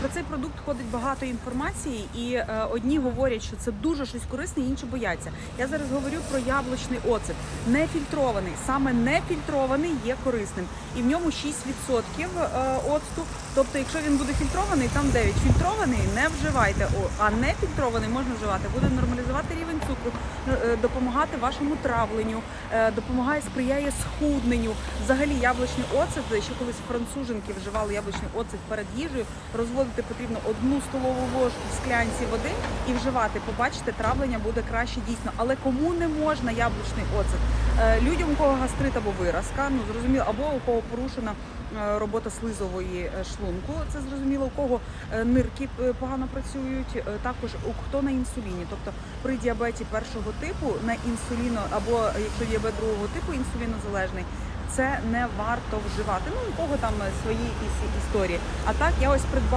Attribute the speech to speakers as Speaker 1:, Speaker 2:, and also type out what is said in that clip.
Speaker 1: Про цей продукт ходить багато інформації, і е, одні говорять, що це дуже щось корисне, інші бояться. Я зараз говорю про яблучний оцет. Нефільтрований, саме нефільтрований є корисним. І в ньому 6% е, оцту. Тобто, якщо він буде фільтрований, там 9. Фільтрований не вживайте, а нефільтрований можна вживати. Буде нормалізувати рівень цукру, е, допомагати вашому травленню, е, допомагає, сприяє схудненню. Взагалі, яблучний оцет, ще колись француженки вживали яблучний оцет перед їжею. Розводити потрібно одну столову ложку в склянці води і вживати. Побачите, травлення буде краще дійсно. Але кому не можна яблучний оцет? Е, Людям, у кого гастрит або виразка, ну зрозуміло, або у кого порушена е, робота слизової е, шлунку, це зрозуміло, у кого нирки погано працюють, також у хто на інсуліні. Тобто при діабеті першого типу на інсуліно, або якщо діабет другого типу інсулінозалежний, це не варто вживати. Ну у кого там свої історії. А так я ось придбала.